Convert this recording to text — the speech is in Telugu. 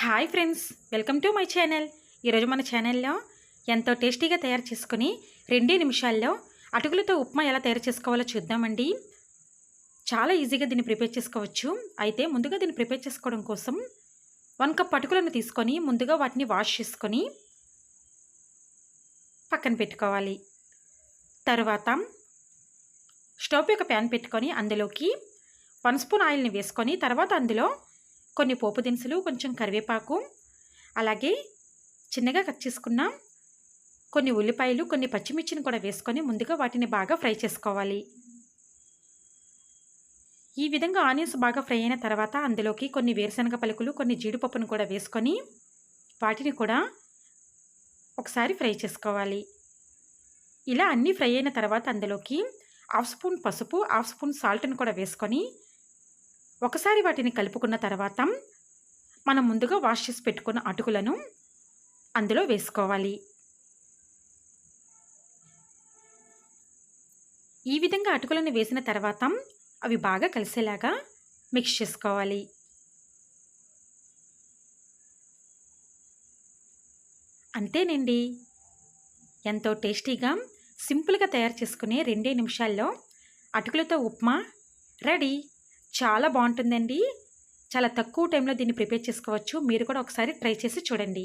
Hi friends welcome to my channel. ఈరోజు మన ఛానల్లో ఎంతో టేస్టీగా తయారు చేసుకుని రెండే నిమిషాల్లో అటుకులతో ఉప్మా ఎలా తయారు చేసుకోవాలో చూద్దామండి. చాలా ఈజీగా దీన్ని ప్రిపేర్ చేసుకోవచ్చు. అయితే ముందుగా దీన్ని ప్రిపేర్ చేసుకోవడం కోసం వన్ కప్ అటుకులను తీసుకొని ముందుగా వాటిని వాష్ చేసుకొని పక్కన పెట్టుకోవాలి. తర్వాత స్టవ్ యొక్క ప్యాన్ పెట్టుకొని అందులోకి వన్ స్పూన్ ఆయిల్ని వేసుకొని తర్వాత అందులో కొన్ని పోపు దినుసులు కొంచెం కరివేపాకు. అలాగే చిన్నగా కట్ చేసుకున్న కొన్ని ఉల్లిపాయలు కొన్ని పచ్చిమిర్చిని కూడా వేసుకొని ముందుగా వాటిని బాగా ఫ్రై చేసుకోవాలి. ఈ విధంగా ఆనియన్స్ బాగా ఫ్రై అయిన తర్వాత అందులోకి కొన్ని వేరుశనగ పలుకులు కొన్ని జీడిపప్పును కూడా వేసుకొని వాటిని కూడా ఒకసారి ఫ్రై చేసుకోవాలి. ఇలా అన్నీ ఫ్రై అయిన తర్వాత అందులోకి హాఫ్ స్పూన్ పసుపు హాఫ్ స్పూన్ సాల్ట్ని కూడా వేసుకొని ఒకసారి వాటిని కలుపుకున్న తర్వాత మనం ముందుగా వాష్ చేసి పెట్టుకున్న అటుకులను అందులో వేసుకోవాలి. ఈ విధంగా అటుకులను వేసిన తర్వాత అవి బాగా కలిసేలాగా మిక్స్ చేసుకోవాలి. అంతేనండి. ఎంతో టేస్టీగా సింపుల్గా తయారు చేసుకునే రెండే నిమిషాల్లో అటుకులతో ఉప్మా రెడీ. చాలా బాగుంటుందండి. చాలా తక్కువ టైంలో దీన్ని ప్రిపేర్ చేసుకోవచ్చు. మీరు కూడా ఒకసారి ట్రై చేసి చూడండి.